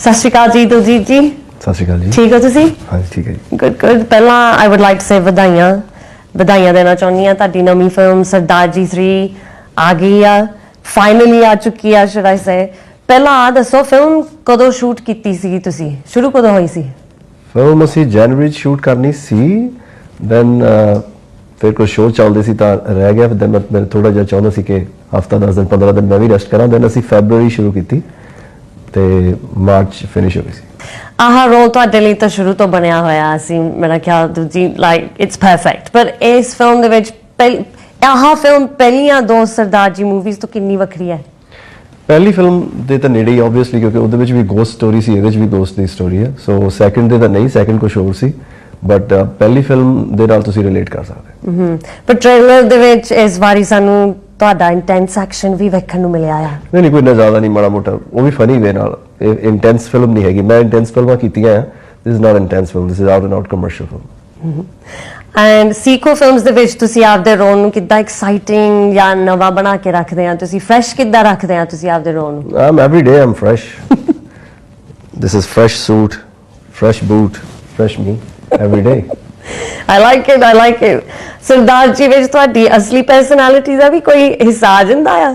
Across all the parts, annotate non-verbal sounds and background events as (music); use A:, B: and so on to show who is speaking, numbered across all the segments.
A: ਸਤਿ ਸ਼੍ਰੀ ਅਕਾਲ ਜੀ ਦਲਜੀਤ ਜੀ।
B: ਸਤਿ ਸ਼੍ਰੀ ਅਕਾਲ ਜੀ।
A: ਠੀਕ ਹੋ ਤੁਸੀਂ?
B: ਹਾਂਜੀ ਠੀਕ ਹੈ ਜੀ।
A: ਗੁੱਡ ਗੁੱਡ ਪਹਿਲਾਂ I would like to say ਵਧਾਈਆਂ। ਵਧਾਈਆਂ ਦੇਣਾ ਚਾਹੁੰਦੀ ਹਾਂ ਤੁਹਾਡੀ ਨਵੀਂ ਫਿਲਮ ਸਰਦਾਰ ਜੀ 3 ਆ ਗਈ ਆ। ਫਾਈਨਲੀ ਆ ਚੁੱਕੀ ਆ ਸ਼ੁਡ ਆਈ ਸੇ ਪਹਿਲਾਂ ਆ ਦੱਸੋ ਫਿਲਮ ਕਦੋਂ ਸ਼ੂਟ ਕੀਤੀ ਸੀ ਤੁਸੀਂ? ਸ਼ੁਰੂ ਕਦੋਂ ਹੋਈ ਸੀ?
B: ਫਿਲਮ ਅਸੀਂ ਜਨਵਰੀ ਚ ਸ਼ੂਟ ਕਰਨੀ ਸੀ। ਦੈਨ ਫਿਰ ਕੋਈ ਸ਼ੋਅ ਚੱਲਦੇ ਸੀ ਤਾਂ ਰਹਿ ਗਿਆ। ਫਿਰ ਮੈਂ ਥੋੜਾ ਜਿਹਾ ਚਾਹੁੰਦਾ ਸੀ ਕਿ ਹਫਤਾ 10 ਦਿਨ 15 ਦਿਨ ਮੈਂ ਵੀ ਰੈਸਟ ਕਰਾਂ। ਦੈਨ ਅਸੀਂ ਫੈਬਰੂਅਰੀ ਸ਼ੁਰੂ ਕੀਤੀ। ਤੇ ਮਾਰਚ ਫਿਨਿਸ਼ ਹੋ ਗਈ ਸੀ।
A: ਆਹ ਰੋਲ ਤੁਹਾਡੇ ਲਈ ਤਾਂ ਸ਼ੁਰੂ ਤੋਂ ਬਣਿਆ ਹੋਇਆ ਸੀ ਮੇਰਾ ਖਿਆਲ ਦੂਜੀ ਲਾਈਕ ਇਟਸ ਪਰਫੈਕਟ ਪਰ ਇਸ ਫਿਲਮ ਦੇ ਵਿੱਚ ਪਹਿਲ- ਆਹ ਫਿਲਮ ਪਹਿਲੀਆਂ ਦੋ ਸਰਦਾਰ ਜੀ ਮੂਵੀਜ਼ ਤੋਂ ਕਿੰਨੀ ਵੱਖਰੀ ਹੈ?
B: ਪਹਿਲੀ ਫਿਲਮ ਦੇ ਤਾਂ ਨੇੜੇ ਹੀ ਆਬਵੀਅਸਲੀ ਕਿਉਂਕਿ ਉਹਦੇ ਵਿੱਚ ਵੀ ਗੋਸਟ ਸਟੋਰੀ ਸੀ ਇਹਦੇ ਵਿੱਚ ਵੀ ਗੋਸਟ ਦੀ ਸਟੋਰੀ ਹੈ। ਸੋ ਸੈਕੰਡ ਦੇ ਤਾਂ ਨਹੀਂ ਸੈਕੰਡ ਕੁਝ ਹੋਰ ਸੀ। ਬਟ ਪਹਿਲੀ ਫਿਲਮ ਦੇ ਨਾਲ ਤੁਸੀਂ ਰਿਲੇਟ ਕਰ ਸਕਦੇ ਹੋ।
A: ਹਮ ਪਰ ਟ੍ਰੇਲਰ ਦੇ ਵਿੱਚ ਇਸ ਵਾਰੀ ਸਾਨੂੰ ਤੁਹਾਡਾ ਇੰਟੈਂਸ ਐਕਸ਼ਨ ਵੀ ਵੇਖਣ ਨੂੰ ਮਿਲਿਆ ਆ।
B: ਨਹੀਂ ਨਹੀਂ ਕੋਈ ਨਾ ਜ਼ਿਆਦਾ ਨਹੀਂ ਮਾੜਾ ਮੋਟਾ। ਉਹ ਵੀ ਫਨੀ ਵੇ ਨਾਲ। ਇੰਟੈਂਸ ਫਿਲਮ ਨਹੀਂ ਹੈਗੀ। ਮੈਂ ਇੰਟੈਂਸ ਫਿਲਮਾਂ ਕੀਤੀਆਂ ਆ। This is not intense film this is out and out commercial film
A: and psycho films ਦੇ ਵਿੱਚ ਤੁਸੀਂ ਆਪਦੇ ਰੋਲ ਨੂੰ ਕਿੱਦਾਂ ਐਕਸਾਈਟਿੰਗ ਜਾਂ ਨਵਾਂ ਬਣਾ ਕੇ ਰੱਖਦੇ ਆ? ਤੁਸੀਂ ਫਰੈਸ਼ ਕਿੱਦਾਂ ਰੱਖਦੇ ਆ ਤੁਸੀਂ ਆਪਦੇ ਰੋਲ ਨੂੰ?
B: I'm every day I'm fresh. (laughs) this is fresh suit, fresh boot, fresh me every day.
A: I like it I like it Sardar ji ਵਿੱਚ ਤੁਹਾਡੀ ਅਸਲੀ ਪਰਸਨੈਲਿਟੀ ਦਾ ਵੀ ਕੋਈ ਹਿੱਸਾ ਆ ਜਾਂਦਾ ਆ?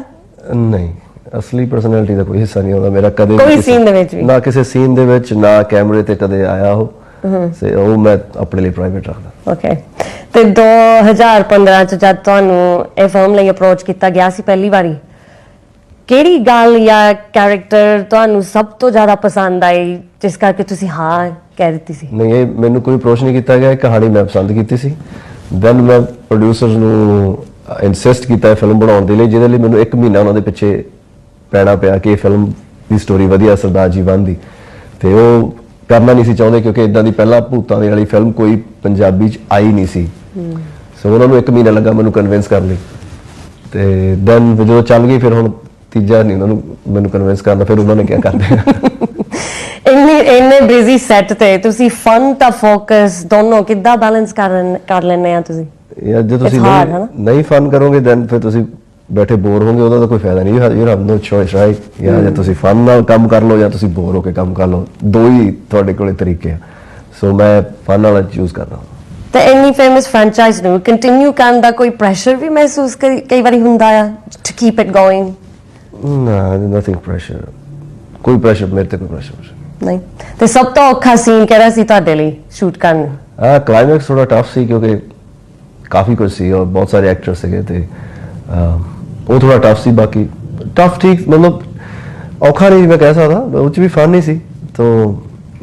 B: ਨਹੀਂ ਅਸਲੀ ਪਰਸਨੈਲਿਟੀ ਦਾ ਕੋਈ ਹਿੱਸਾ ਨਹੀਂ ਹੁੰਦਾ ਮੇਰਾ ਕਦੇ
A: ਕੋਈ scene ਦੇ ਵਿੱਚ ਵੀ?
B: ਨਾ ਕਿਸੇ ਸੀਨ ਦੇ ਵਿੱਚ ਨਾ ਕੈਮਰੇ ਤੇ ਕਦੇ ਆਇਆ ਉਹ। ਸੇ ਉਹ ਮੈਂ ਆਪਣੇ ਲਈ ਪ੍ਰਾਈਵੇਟ ਰੱਖਦਾ।
A: ਓਕੇ ਤੇ 2015 ਚ ਜਦ ਤੁਹਾਨੂੰ ਇਹ ਫਿਲਮ ਲਈ ਅਪਰੋਚ ਕੀਤਾ ਗਿਆ ਸੀ ਪਹਿਲੀ ਵਾਰੀ ਕਿਹੜੀ ਗੱਲ ਜਾਂ ਕੈਰੈਕਟਰ ਤੁਹਾਨੂੰ ਸਭ ਤੋਂ ਜ਼ਿਆਦਾ ਪਸੰਦ ਆਈ ਜਿਸ ਕਰਕੇ ਤੁਸੀਂ ਹਾਂ ਕਹਿ ਦਿੱਤੀ ਸੀ।
B: ਨਹੀਂ ਇਹ ਮੈਨੂੰ ਕੋਈ ਅਪਰੋਚ ਨਹੀਂ ਕੀਤਾ ਗਿਆ ਇਹ ਕਹਾਣੀ ਮੈਂ ਪਸੰਦ ਕੀਤੀ ਸੀ। ਦੈਨ ਮੈਂ ਪ੍ਰੋਡਿਊਸਰਸ ਨੂੰ ਇਨਸਿਸਟ ਕੀਤਾ ਇਹ ਫਿਲਮ ਬਣਾਉਣ ਦੇ ਲਈ ਜਿਹਦੇ ਲਈ ਮੈਨੂੰ 1 ਮਹੀਨਾ ਉਹਨਾਂ ਦੇ ਪਿੱਛੇ ਪੈਣਾ ਪਿਆ ਕਿ ਇਹ ਫਿਲਮ ਦੀ ਸਟੋਰੀ ਵਧੀਆ ਸਰਦਾਰ ਜੀ ਬਣਦੀ ਤੇ ਉਹ ਕਰਨਾ ਨਹੀਂ ਸੀ ਚਾਹੁੰਦੇ ਕਿਉਂਕਿ ਇਦਾਂ ਦੀ ਪਹਿਲਾਂ ਭੂਤਾਂ ਦੀ ਵਾਲੀ ਫਿਲਮ ਕੋਈ ਪੰਜਾਬੀ ਚ ਆਈ ਨਹੀਂ ਸੀ। ਸੋ ਉਹਨਾਂ ਨੂੰ 1 ਮਹੀਨਾ ਲੱਗਾ ਮੈਨੂੰ ਕਨਵਿੰਸ ਕਰਨ ਲਈ। ਤੇ ਦੈਨ ਜਦੋਂ ਚੱਲ ਗਈ ਫਿਰ ਹੁਣ ਤੀਜਾ ਨਹੀਂ ਉਹਨਾਂ ਨੂੰ ਮੈਨੂੰ ਕਨਵਿੰਸ ਕਰਨਾ ਫਿਰ ਉਹਨਾਂ ਨੇ ਕੀ ਕਰਦੇ
A: ਇੰਨੇ ਇੰਨੇ ਬਿਜ਼ੀ ਸੈੱਟ ਤੇ ਤੁਸੀਂ ਫਨ ਤਾਂ ਫੋਕਸ ਦੋਨੋਂ ਕਿੱਦਾਂ ਬੈਲੈਂਸ ਕਰਨ ਕਰ ਲੈਂਦੇ ਆ ਤੁਸੀਂ?
B: ਯਾਰ ਜੇ ਤੁਸੀਂ
A: It's hard,
B: ਨਹੀਂ ਫਨ ਕਰੋਗੇ ਦੈਨ ਫਿਰ ਤੁਸੀਂ ਬੈਠੇ ਬੋਰ ਹੋਗੇ ਉਹਦਾ ਤਾਂ ਕੋਈ ਫਾਇਦਾ ਨਹੀਂ। You have no choice right ਜਾਂ ਜੇ ਤੁਸੀਂ ਫਨ ਨਾਲ ਕੰਮ ਕਰ ਲਓ ਜਾਂ ਤੁਸੀਂ ਬੋਰ ਹੋ ਕੇ ਕੰਮ ਕਰ ਲਓ ਦੋ ਹੀ ਤੁਹਾਡੇ ਕੋਲੇ ਤਰੀਕੇ ਆ। ਸੋ ਮੈਂ ਫਨ ਵਾਲਾ ਚੂਜ਼ ਕਰਦਾ
A: ਤੇ ਇੰਨੀ ਫੇਮਸ ਫਰੈਂਚਾਈਜ਼ ਨੂੰ ਕੰਟੀਨਿਊ ਕਰਨ ਦਾ ਕੋਈ ਪ੍ਰੈਸ਼ਰ ਵੀ ਮਹਿਸੂਸ ਕਈ ਕਈ ਵਾਰੀ ਹੁੰਦਾ ਆ ਟੂ ਕੀਪ ਇਟ ਗੋਇੰਗ
B: ਨਾ ਨਥਿੰਗ ਪ੍ਰੈਸ਼ਰ ਕੋਈ ਪ੍ਰੈਸ਼ਰ ਮੇਰੇ ਤੇ ਕੋਈ ਪ੍ਰੈਸ਼ਰ
A: ਨਹੀਂ। ਤੇ ਸਭ ਤੋਂ ਔਖਾ ਸੀਨ ਕਿਹੜਾ ਸੀ ਤੁਹਾਡੇ ਲਈ ਸ਼ੂਟ ਕਰਨ?
B: ਆ ਕਲਾਈਮੈਕਸ ਥੋੜਾ ਟਫ ਸੀ ਕਿਉਂਕਿ ਕਾਫੀ ਕੁਝ ਸੀ ਔਰ ਬਹੁਤ ਸਾਰੇ ਐਕਟਰ ਸੀਗੇ ਤੇ ਉਹ ਥੋੜਾ ਟਫ ਸੀ ਬਾਕੀ ਟਫ ਠੀਕ ਮਤਲਬ ਔਖਾ ਨਹੀਂ ਮੈਂ ਕਹਿ ਸਕਦਾ ਉਹ ਵੀ ਫਨ ਨਹੀਂ ਸੀ। ਤੋ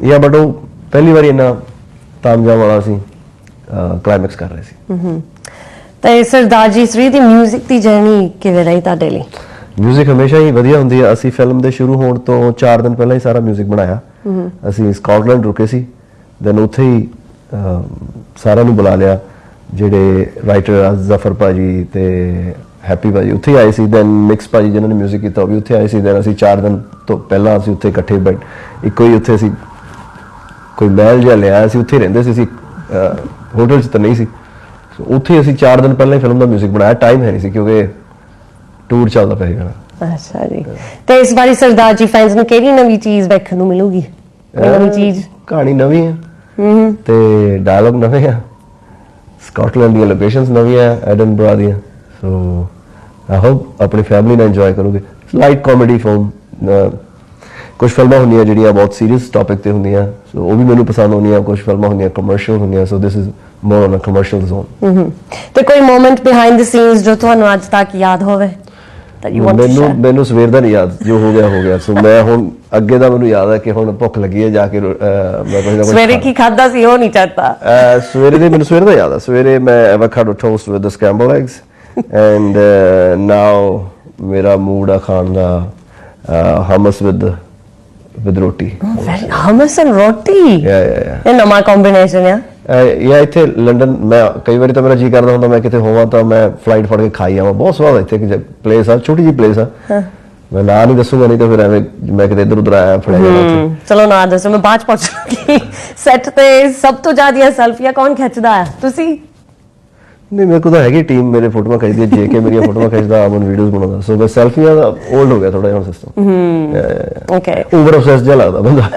B: ਯਾ ਬਟ ਉਹ ਪਹਿਲੀ ਵਾਰੀ ਇੰਨਾ ਤਾਮਜਾ ਵਾਲਾ ਸੀ ਕਲਾਈਮੈਕਸ ਕਰ ਰਹੇ ਸੀ।
A: ਤੇ ਸਰਦਾਰ ਜੀ ਸ੍ਰੀ ਦੀ 뮤직 ਦੀ ਜਰਨੀ ਕਿਵੇਂ ਰਹੀ ਤੁਹਾਡੇ ਲਈ?
B: ਮਿਊਜ਼ਿਕ ਹਮੇਸ਼ਾ ਹੀ ਵਧੀਆ ਹੁੰਦੀ ਹੈ ਅਸੀਂ ਫਿਲਮ ਦੇ ਸ਼ੁਰੂ ਹੋਣ ਤੋਂ 4 ਦਿਨ ਪਹਿਲਾਂ ਹੀ ਸਾਰਾ ਮਿਊਜ਼ਿਕ ਬਣਾਇਆ। ਅਸੀਂ ਸਕਾਟਲੈਂਡ ਰੁਕੇ ਸੀ ਦੈਨ ਉੱਥੇ ਹੀ ਅਹ, ਸਾਰਿਆਂ ਨੂੰ ਬੁਲਾ ਲਿਆ ਜਿਹੜੇ ਰਾਈਟਰ ਜ਼ਫਰ ਭਾਜੀ ਤੇ ਹੈਪੀ ਭਾਜੀ ਉੱਥੇ ਹੀ ਆਏ ਸੀ ਦੈਨ ਮਿਕਸ ਭਾਜੀ ਜਿਨ੍ਹਾਂ ਨੇ 뮤직 ਕੀਤਾ ਉਹ ਵੀ ਉੱਥੇ ਆਏ ਸੀ ਦੈਨ ਅਸੀਂ 4 ਦਿਨ ਤੋਂ ਪਹਿਲਾਂ ਅਸੀਂ ਉੱਥੇ ਇਕੱਠੇ ਬੈਠ ਇੱਕੋ ਹੀ ਉੱਥੇ ਅਸੀਂ ਕੋਈ ਮਹਿਲ ਜਿਹਾ ਲਿਆ ਸੀ ਉੱਥੇ ਰਹਿੰਦੇ ਸੀ ਅਸੀਂ ਹੋਟਲ 'ਚ ਤਾਂ ਨਹੀਂ ਸੀ So, ਉੱਥੇ ਅਸੀਂ 4 ਦਿਨ ਪਹਿਲਾਂ ਹੀ ਫਿਲਮ ਦਾ 뮤직 ਬਣਾਇਆ ਟਾਈਮ ਹੈ ਨਹੀਂ ਸੀ ਕਿਉਂਕਿ ਟੂਰ ਚੱਲਦਾ ਪਿਆ ਸੀਗਾ
A: ਅੱਛਾ ਜੀ। ਤੇ ਇਸ ਵਾਰੀ ਸਰਦਾਰ ਜੀ ਫੈਨਸ ਨੂੰ ਕਿਹੜੀ ਨਵੀਂ ਚੀਜ਼ ਵੇਖਣ ਨੂੰ ਮਿਲੂਗੀ? ਕੋਈ ਨਵੀਂ ਚੀਜ਼?
B: ਕਹਾਣੀ ਨਵੀਂ ਹੈ
A: ਹੂੰ।
B: ਤੇ ਡਾਇਲੌਗ ਨਵੇਂ ਆ। ਸਕਾਟਲੈਂਡ ਦੀਆਂ ਲੋਕੇਸ਼ਨਸ ਨਵੀਆਂ ਆ ਐਡਨਬਰਾ ਦੀਆਂ। ਸੋ ਆਈ ਹੋਪ ਆਪਣੀ ਫੈਮਿਲੀ ਨਾਲ ਇੰਜੋਏ ਕਰੋਗੇ। ਲਾਈਟ ਕਾਮੇਡੀ ਫਿਲਮ ਕੁਝ ਫਿਲਮਾਂ ਹੁੰਦੀਆਂ ਜਿਹੜੀਆਂ ਬਹੁਤ ਸੀਰੀਅਸ ਟੌਪਿਕ ਤੇ ਹੁੰਦੀਆਂ। ਸੋ ਉਹ ਵੀ ਮੈਨੂੰ ਪਸੰਦ ਆਉਂਦੀਆਂ ਕੁਝ ਫਿਲਮਾਂ ਹੁੰਦੀਆਂ ਕਮਰਸ਼ੀਅਲ ਹੁੰਦੀਆਂ। So this is more on a commercial zone
A: ਹੂੰ ਤੇ ਕੋਈ ਮੂਮੈਂਟ ਬਿਹਾਈਂਡ ਦ ਸੀਨਸ ਜੋ ਤੁਹਾਨੂੰ ਅੱਜ ਤੱਕ ਯਾਦ ਹੋਵੇ? That you want to
B: ਮੈਨੂੰ
A: share.
B: ਮੈਨੂੰ ਸਵੇਰ ਦਾ ਨਹੀਂ ਯਾਦ ਜੋ ਹੋ ਗਿਆ ਹੋ ਗਿਆ। ਸੋ ਮੈਂ ਹੁਣ ਅੱਗੇ ਦਾ ਮੈਨੂੰ ਯਾਦ ਹੈ ਕਿ ਹੁਣ ਭੁੱਖ ਲੱਗੀ ਹੈ ਜਾ ਕੇ ਰੋ- ਅਹ, ਮੈਂ ਕੁਝ ਨਾ ਕੁਝ
A: ਸਵੇਰੇ। ਕੀ ਖਾਦਾ ਸੀ ਉਹ ਨਹੀਂ ਚਾਹਤਾ।
B: Uh, ਸਵੇਰੇ ਦੇ ਮੈਨੂੰ ਸਵੇਰੇ ਦਾ ਯਾਦ ਆ ਸਵੇਰੇ ਮੈਂ with the scrambled eggs and uh, now ਮੇਰਾ ਮੂਡ ਆ ਖਾਣ ਦਾ hummus with with roti
A: very hummus and roti
B: yeah yeah ਯਾ
A: ਇਹ ਨਵਾਂ ਕੰਬੀਨੇਸ਼ਨ ਆ।
B: ਯਾ ਇੱਥੇ ਲੰਡਨ ਮੈਂ ਕਈ ਵਾਰੀ ਤਾਂ ਮੇਰਾ ਜੀ ਕਰਦਾ ਹੁੰਦਾ ਮੈਂ ਕਿਤੇ ਹੋਵਾਂ ਤਾਂ ਮੈਂ ਫਲਾਈਟ ਫੜ ਕੇ ਖਾਈ ਆਵਾਂ। ਬਹੁਤ ਸਵਾਦ ਹੈ ਇੱਥੇ ਕਿ ਪਲੇਸ ਆ ਛੋਟੀ ਜਿਹੀ ਪਲੇਸ ਆ। ਮੈਂ ਨਾਂ ਨਹੀਂ ਦੱਸੂਗਾ ਨਹੀਂ ਤਾਂ ਫਿਰ ਐਵੇਂ ਮੈਂ ਕਿਤੇ ਇੱਧਰ ਉੱਧਰ ਆਇਆ ਫੜਿਆ
A: ਚਲੋ ਨਾ ਦੱਸੋ ਮੈਂ ਬਾਅਦ ਪੁੱਛੂਗੀ ਸੈੱਟ (laughs) ਤੇ ਸਭ ਤੋਂ ਜ਼ਿਆਦਾ ਸੈਲਫੀਆਂ ਕੌਣ ਖਿੱਚਦਾ ਆ? ਤੁਸੀਂ?
B: ਨਹੀਂ ਮੇਰੇ ਕੋਲ ਤਾਂ ਹੈਗੀ ਟੀਮ ਮੇਰੇ ਫੋਟੋਆਂ ਖਿੱਚਦੀ ਹੈ ਜੇ ਕੇ ਮੇਰੀਆਂ ਫੋਟੋਆਂ ਖਿੱਚਦਾ ਅਮਨ ਵੀਡੀਓਜ਼ ਬਣਾਉਂਦਾ। ਸੋ ਮੈਂ ਸੈਲਫੀਆਂ ਦਾ 올ਡ ਹੋ ਗਿਆ ਥੋੜਾ ਜਿਹਾ ਸਿਸਟਮ
A: ਓਕੇ
B: ਓਵਰ ਆਬਸੈਸ ਜਿਹਾ ਲੱਗਦਾ ਬੰਦਾ।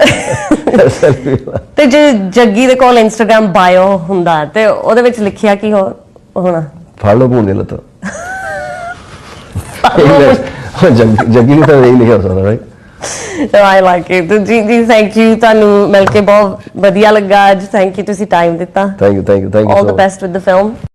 B: (laughs) ਸੈਲਫੀ
A: ਤੇ ਜੇ ਜੱਗੀ ਦੇ ਕੋਲ ਇੰਸਟਾਗ੍ਰam ਬਾਇਓ ਹੁੰਦਾ ਤੇ ਉਹਦੇ ਵਿੱਚ ਲਿਖਿਆ ਕੀ ਹੋ ਹੋਣਾ?
B: ਫੜ ਲਓ ਭੂਣ ਦੀ ਲੱਤ। (laughs) ਜੱਗੀ ਨੇ ਤਾਂ ਇਹ ਲਿਖਿਆ ਹੋ ਸਕਦਾ ਰਾਈਟ
A: ਆਈ ਲਾਈਕ ਇਟ ਜੀ ਜੀ ਥੈਂਕ ਯੂ ਤੁਹਾਨੂੰ ਮਿਲ ਕੇ ਬਹੁਤ ਵਧੀਆ ਲੱਗਾ ਅੱਜ। ਥੈਂਕ ਯੂ ਤੁਸੀਂ ਟਾਈਮ ਦਿੱਤਾ।
B: Thank you thank you thank you
A: all the best with the film